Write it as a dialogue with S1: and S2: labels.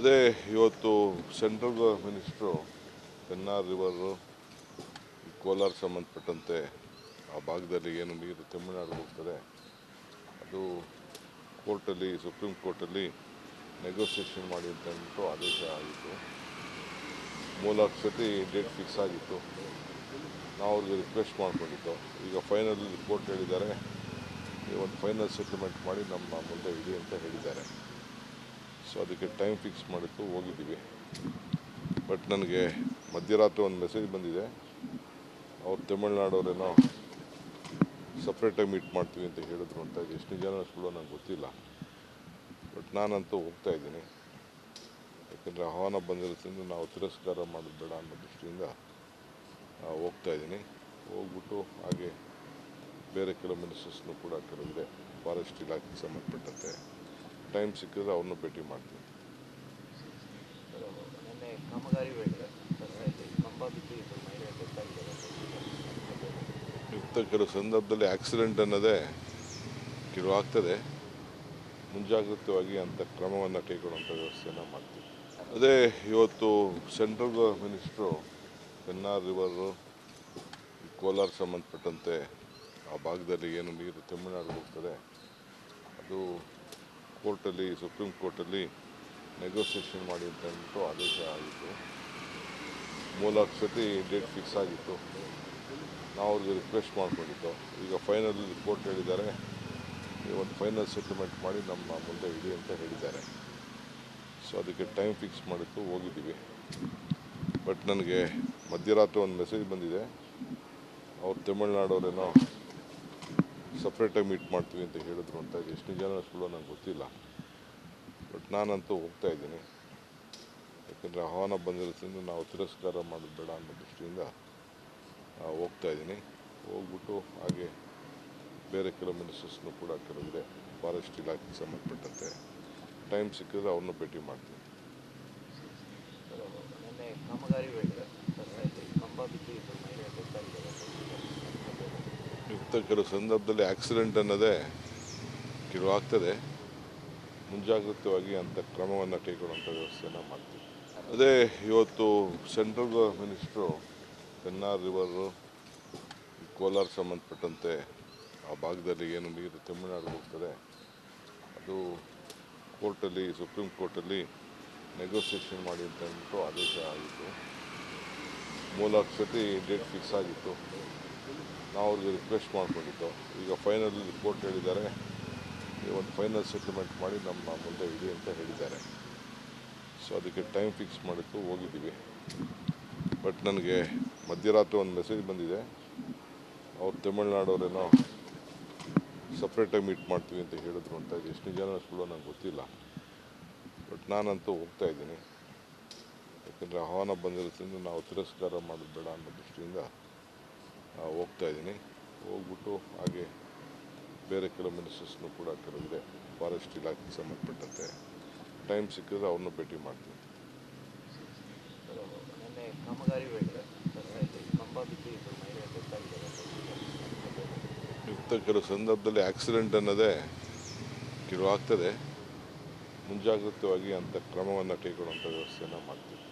S1: ಅದೇ ಇವತ್ತು central minister N R river Kolar ಸಂಬಂಧಪಟ್ಟಂತೆ ಆ ಭಾಗದಲ್ಲಿ ಏನು ನೀರು ತಮಿಳುನಾಡು ಹೋಗ್ತದೆ. ಅದು ಕೋರ್ಟಲ್ಲಿ, ಸುಪ್ರೀಂ ಕೋರ್ಟಲ್ಲಿ ನೆಗೋಸಿಯೇಷನ್ ಮಾಡಿ ಅಂತ ಅಂದ್ಬಿಟ್ಟು ಆದೇಶ ಆಗಿತ್ತು. ಮೂರ್ನಾಲ್ಕು ಸತಿ ಡೇಟ್ ಫಿಕ್ಸ್ ಆಗಿತ್ತು. ನಾವು ಅವ್ರಿಗೆ ರಿಕ್ವೆಸ್ಟ್ ಮಾಡ್ಕೊಂಡಿದ್ದು. ಈಗ ಫೈನಲ್ ಕೋರ್ಟ್ ಹೇಳಿದ್ದಾರೆ. ಒಂದು ಫೈನಲ್ ಸೆಟಲ್ಮೆಂಟ್ ಮಾಡಿ ನಮ್ಮ ಮುಂದೆ ಇಡಿ ಅಂತ ಹೇಳಿದ್ದಾರೆ. ಸೊ ಅದಕ್ಕೆ ಟೈಮ್ ಫಿಕ್ಸ್ ಮಾಡಿತ್ತು ಹೋಗಿದ್ದೀವಿ. ಬಟ್ ನನಗೆ ಮಧ್ಯರಾತ್ರಿ ಒಂದು ಮೆಸೇಜ್ ಬಂದಿದೆ. ಅವ್ರು ತಮಿಳ್ನಾಡವ್ರೇನೋ ಸಪ್ರೇಟಾಗಿ ಮೀಟ್ ಮಾಡ್ತೀವಿ ಅಂತ ಹೇಳಿದ್ರು ಅಂತ ಎಷ್ಟು ಜನ ಸುಳ್ಳು ನಂಗೆ ಗೊತ್ತಿಲ್ಲ. ಬಟ್ ನಾನಂತೂ ಹೋಗ್ತಾ ಇದ್ದೀನಿ. ಯಾಕಂದರೆ ಆಹ್ವಾನ ಬಂದಿರೋದ್ರಿಂದ ನಾವು ತಿರಸ್ಕಾರ ಮಾಡೋದು ಬೇಡ ಅನ್ನೋ ದೃಷ್ಟಿಯಿಂದ ಹೋಗ್ತಾ ಇದ್ದೀನಿ. ಹೋಗ್ಬಿಟ್ಟು ಹಾಗೆ ಬೇರೆ ಕೆಲವು ಮಿನಿಸ್ಟರ್ಸ್ನು ಕೂಡ ಕೆಲವಿದೆ ಫಾರೆಸ್ಟ್ ಇಲಾಖೆಗೆ ಸಂಬಂಧಪಟ್ಟಂತೆ. ಟೈಮ್ ಸಿಕ್ಕಿದ್ರೆ ಅವ್ರನ್ನೂ ಭೇಟಿ ಮಾಡ್ತೀನಿ. ಯುಕ್ತ ಕೆಲವು ಸಂದರ್ಭದಲ್ಲಿ ಆಕ್ಸಿಡೆಂಟ್ ಅನ್ನೋದೇ ಕೆಲವು ಆಗ್ತದೆ. ಮುಂಜಾಗ್ರತವಾಗಿ ಅಂಥ ಕ್ರಮವನ್ನು ಕೈಗೊಳ್ಳುವಂಥ ವ್ಯವಸ್ಥೆಯನ್ನು ಮಾಡ್ತೀವಿ. ಅದೇ ಇವತ್ತು central minister Pennar river Kolar ಸಂಬಂಧಪಟ್ಟಂತೆ ಆ ಭಾಗದಲ್ಲಿ ಏನು ನೀರು ತಮಿಳುನಾಡು ಹೋಗ್ತದೆ. ಅದು ಕೋರ್ಟಲ್ಲಿ, ಸುಪ್ರೀಂ ಕೋರ್ಟಲ್ಲಿ ನೆಗೋಸಿಯೇಷನ್ ಮಾಡಿ ಅಂತ ಅಂದ್ಬಿಟ್ಟು ಆದೇಶ ಆಗಿತ್ತು. ಮೂರ್ನಾಲ್ಕು ಸತಿ ಡೇಟ್ ಫಿಕ್ಸ್ ಆಗಿತ್ತು. ನಾವು ಅವ್ರಿಗೆ ರಿಕ್ವೆಸ್ಟ್ ಮಾಡಿಕೊಂಡಿದ್ದು. ಈಗ ಫೈನಲ್ ಕೋರ್ಟ್ ಹೇಳಿದ್ದಾರೆ. ಒಂದು ಫೈನಲ್ ಸೆಟಲ್ಮೆಂಟ್ ಮಾಡಿ ನಮ್ಮ ಮುಂದೆ ಇಡಿ ಅಂತ ಹೇಳಿದ್ದಾರೆ. ಸೊ ಅದಕ್ಕೆ ಟೈಮ್ ಫಿಕ್ಸ್ ಮಾಡಿತ್ತು ಹೋಗಿದ್ದೀವಿ. ಬಟ್ ನನಗೆ ಮಧ್ಯರಾತ್ರಿ ಒಂದು ಮೆಸೇಜ್ ಬಂದಿದೆ. ಅವ್ರು ತಮಿಳ್ನಾಡವ್ರೇನೋ ಸಪ್ರೇಟಾಗಿ ಮೀಟ್ ಮಾಡ್ತೀವಿ ಅಂತ ಹೇಳಿದ್ರು ಅಂತ ಎಷ್ಟು ಜನ ಸುಳ್ಳು ನನಗೆ ಗೊತ್ತಿಲ್ಲ. ಬಟ್ ನಾನಂತೂ ಹೋಗ್ತಾ ಇದ್ದೀನಿ. ಯಾಕಂದರೆ ಆಹ್ವಾನ ಬಂದಿರೋದ್ರಿಂದ ನಾವು ತಿರಸ್ಕಾರ ಮಾಡೋದು ಬೇಡ ಅನ್ನೋ ದೃಷ್ಟಿಯಿಂದ ಹೋಗ್ತಾ ಇದ್ದೀನಿ. ಹೋಗ್ಬಿಟ್ಟು ಹಾಗೆ ಬೇರೆ ಕೆಲವು ಮಿನಿಸ್ಟರ್ಸ್ನು ಕೂಡ ಕೆಲವಿದೆ ಫಾರೆಸ್ಟ್ ಇಲಾಖೆಗೆ ಸಂಬಂಧಪಟ್ಟಂತೆ ಟೈಮ್ ಸಿಕ್ಕಿದ್ರೆ ಅವ್ರನ್ನೂ ಭೇಟಿ ಮಾಡ್ತೀನಿ.
S2: ಕಾಮಗಾರಿ ಕಂಬ ಬಿದ್ದು
S1: ಇಂಥ ಕೆಲವು ಸಂದರ್ಭದಲ್ಲಿ ಆಕ್ಸಿಡೆಂಟ್ ಅನ್ನೋದೇ ಕೆಲವು ಆಗ್ತದೆ. ಮುಂಜಾಗ್ರತವಾಗಿ ಅಂಥ ಕ್ರಮವನ್ನು ಕೈಗೊಳ್ಳುವಂಥ ವ್ಯವಸ್ಥೆಯನ್ನು ಮಾಡ್ತೀವಿ. ಅದೇ ಇವತ್ತು central minister Pennar river Kolar ಸಂಬಂಧಪಟ್ಟಂತೆ ಆ ಭಾಗದಲ್ಲಿ ಏನು ನೀರು ತಮಿಳುನಾಡು ಹೋಗ್ತದೆ. ಅದು ಕೋರ್ಟಲ್ಲಿ, ಸುಪ್ರೀಂ ಕೋರ್ಟಲ್ಲಿ ನೆಗೋಸಿಯೇಷನ್ ಮಾಡಿ ಅಂತ ಅಂದ್ಬಿಟ್ಟು ಆದೇಶ ಆಗಿತ್ತು. ಮೂರ್ನಾಲ್ಕು ಸತಿ ಡೇಟ್ ಫಿಕ್ಸ್ ಆಗಿತ್ತು. ನಾವು ಅವ್ರಿಗೆ ರಿಕ್ವೆಸ್ಟ್ ಮಾಡಿಕೊಂಡಿದ್ದು. ಈಗ ಫೈನಲ್ ರಿಪೋರ್ಟ್ ಹೇಳಿದ್ದಾರೆ. ಒಂದು ಫೈನಲ್ ಸೆಟಲ್ಮೆಂಟ್ ಮಾಡಿ ನಮ್ಮ ಮುಂದೆ ಇದೆ ಅಂತ ಹೇಳಿದ್ದಾರೆ. ಸೊ ಅದಕ್ಕೆ ಟೈಮ್ ಫಿಕ್ಸ್ ಮಾಡಿತ್ತು ಹೋಗಿದ್ದೀವಿ. ಬಟ್ ನನಗೆ ಮಧ್ಯರಾತ್ರಿ ಒಂದು ಮೆಸೇಜ್ ಬಂದಿದೆ. ಅವ್ರು ತಮಿಳ್ನಾಡವ್ರೇನೋ ಸಪ್ರೇಟಾಗಿ ಮೀಟ್ ಮಾಡ್ತೀವಿ ಅಂತ ಹೇಳಿದ್ರು ಅಂತ. ಎಷ್ಟು ಜನ ಸುಳ್ಳು ನಂಗೆ ಗೊತ್ತಿಲ್ಲ. ಬಟ್ ನಾನಂತೂ ಹೋಗ್ತಾ ಇದ್ದೀನಿ. ಯಾಕಂದರೆ ಆಹ್ವಾನ ಬಂದಿರೋದ್ರಿಂದ ನಾವು ತಿರಸ್ಕಾರ ಮಾಡೋದು ಬೇಡ ಅನ್ನೋ ದೃಷ್ಟಿಯಿಂದ ಹೋಗ್ತಾ ಇದ್ದೀನಿ. ಹೋಗ್ಬಿಟ್ಟು ಹಾಗೆ ಬೇರೆ ಕೆಲವು ಮಿನಿಸ್ಟರ್ಸ್ನು ಕೂಡ ಕೆಲವಿದೆ ಫಾರೆಸ್ಟ್ ಇಲಾಖೆಗೆ ಸಂಬಂಧಪಟ್ಟಂತೆ. ಟೈಮ್ ಸಿಕ್ಕಿದ್ರೆ ಅವ್ರನ್ನೂ ಭೇಟಿ ಮಾಡ್ತೀನಿ. ಇಂಥ ಕೆಲವು ಸಂದರ್ಭದಲ್ಲಿ ಆಕ್ಸಿಡೆಂಟ್ ಅನ್ನೋದೇ ಕೆಲವು ಆಗ್ತದೆ ಮುಂಜಾಗ್ರತವಾಗಿ ಅಂಥ ಕ್ರಮವನ್ನು ಕೈಗೊಳ್ಳುವಂಥ ವ್ಯವಸ್ಥೆಯನ್ನು ಮಾಡ್ತೀವಿ.